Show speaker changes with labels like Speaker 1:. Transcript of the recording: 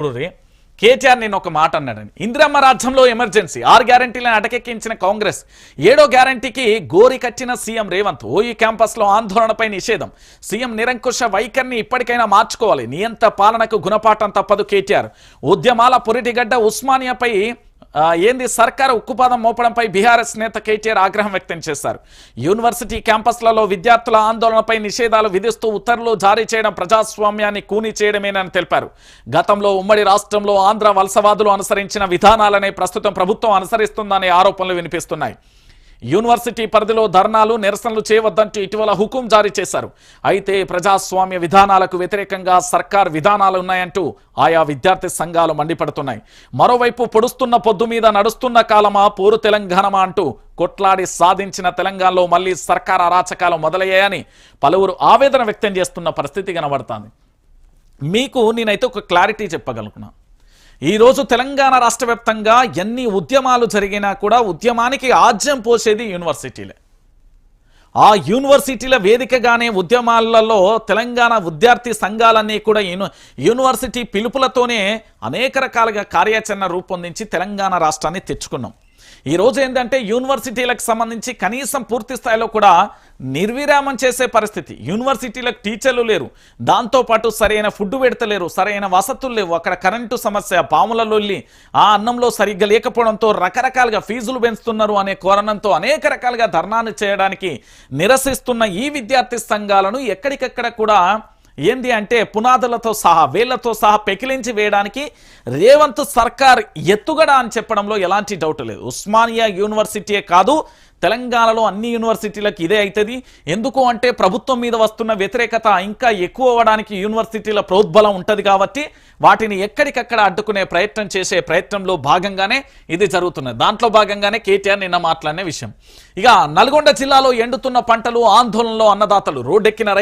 Speaker 1: చూడుర్రి, కేటీఆర్ నేను ఒక మాట అన్నాడని ఇందిరమ్మ రాజ్యంలో ఎమర్జెన్సీ ఆరు గ్యారంటీలను అటకెక్కించిన కాంగ్రెస్ ఏడో గ్యారంటీకి గోరి కట్టిన సీఎం రేవంత్. ఓయి క్యాంపస్లో ఆందోళనపై నిషేధం. సీఎం నిరంకుశ వైఖరిని ఇప్పటికైనా మార్చుకోవాలి. నియంత పాలనకు గుణపాఠం తప్పదు కేటీఆర్. ఉద్యమాల పొరిటిగడ్డ ఉస్మానియాపై ఏంది సర్కారు ఉక్కుపాదం మోపడంపై బీఆర్ఎస్ నేత కేటీఆర్ ఆగ్రహం వ్యక్తం చేశారు. యూనివర్సిటీ క్యాంపస్లలో విద్యార్థుల ఆందోళనపై నిషేధాలు విధిస్తూ ఉత్తర్వులు జారీ చేయడం ప్రజాస్వామ్యాన్ని కూని చేయడమేనని తెలిపారు. గతంలో ఉమ్మడి రాష్ట్రంలో ఆంధ్ర వలసవాదులు అనుసరించిన విధానాలనే ప్రస్తుతం ప్రభుత్వం అనుసరిస్తుందనే ఆరోపణలు వినిపిస్తున్నాయి. యూనివర్సిటీ పరిధిలో ధర్నాలు నిరసనలు చేయవద్దంటూ ఇటీవల హుకుం జారీ చేశారు. అయితే ప్రజాస్వామ్య విధానాలకు వ్యతిరేకంగా సర్కార్ విధానాలు ఉన్నాయంటూ ఆయా విద్యార్థి సంఘాలు మండిపడుతున్నాయి. మరోవైపు పొడుస్తున్న పొద్దు మీద నడుస్తున్న కాలమా పోరు తెలంగాణమా అంటూ కొట్లాడి సాధించిన తెలంగాణలో మళ్ళీ సర్కార్ అరాచకాలు మొదలయ్యాయని పలువురు ఆవేదన వ్యక్తం చేస్తున్న పరిస్థితి కనబడుతోంది. మీకు నేనైతే ఒక క్లారిటీ చెప్పగలుగుతున్నా. ఈరోజు తెలంగాణ రాష్ట్ర వ్యాప్తంగా ఎన్ని ఉద్యమాలు జరిగినా కూడా ఉద్యమానికి ఆజ్యం పోసేది యూనివర్సిటీలే. ఆ యూనివర్సిటీల వేదికగానే ఉద్యమాలలో తెలంగాణ విద్యార్థి సంఘాలన్నీ కూడా యూని యూనివర్సిటీ పిలుపులతోనే అనేక రకాలుగా కార్యాచరణ రూపొందించి తెలంగాణ రాష్ట్రాన్ని తెచ్చుకున్నాం. ఈ రోజు ఏంటంటే యూనివర్సిటీలకు సంబంధించి కనీసం పూర్తి స్థాయిలో కూడా నిర్విరామం చేసే పరిస్థితి. యూనివర్సిటీలకు టీచర్లు లేరు. దాంతోపాటు సరైన ఫుడ్ పెడతలేరు సరైన వసతులు లేవు. అక్కడ కరెంటు సమస్య పాముల లొల్లి ఆ అన్నంలో సరిగ్గా లేకపోవడంతో రకరకాలుగా ఫీజులు పెంచుతున్నారు అనే కోరణంతో అనేక రకాలుగా ధర్నాను చేయడానికి నిరసిస్తున్న ఈ విద్యార్థి సంఘాలను ఎక్కడికక్కడ కూడా ఏంది అంటే పునాదులతో సహా వేళ్ళతో సహా పెకిలించి వేయడానికి రేవంత్ సర్కార్ ఎత్తుగడ అని చెప్పడంలో ఎలాంటి డౌట్ లేదు. ఉస్మానియా యూనివర్సిటీయే కాదు తెలంగాణలో అన్ని యూనివర్సిటీలకు ఇదే అవుతుంది ఎందుకు అంటే ప్రభుత్వం మీద వస్తున్న వ్యతిరేకత ఇంకా ఎక్కువ అవ్వడానికి యూనివర్సిటీల ప్రోద్బలం ఉంటుంది కాబట్టి వాటిని ఎక్కడికక్కడ అడ్డుకునే ప్రయత్నం చేసే ప్రయత్నంలో భాగంగానే ఇది జరుగుతున్నది. దాంట్లో భాగంగానే కేటీఆర్ నిన్న మాట్లాడిన విషయం. ఇక నల్గొండ జిల్లాలో ఎండుతున్న పంటలు ఆందోళనలో అన్నదాతలు. రోడ్డెక్కిన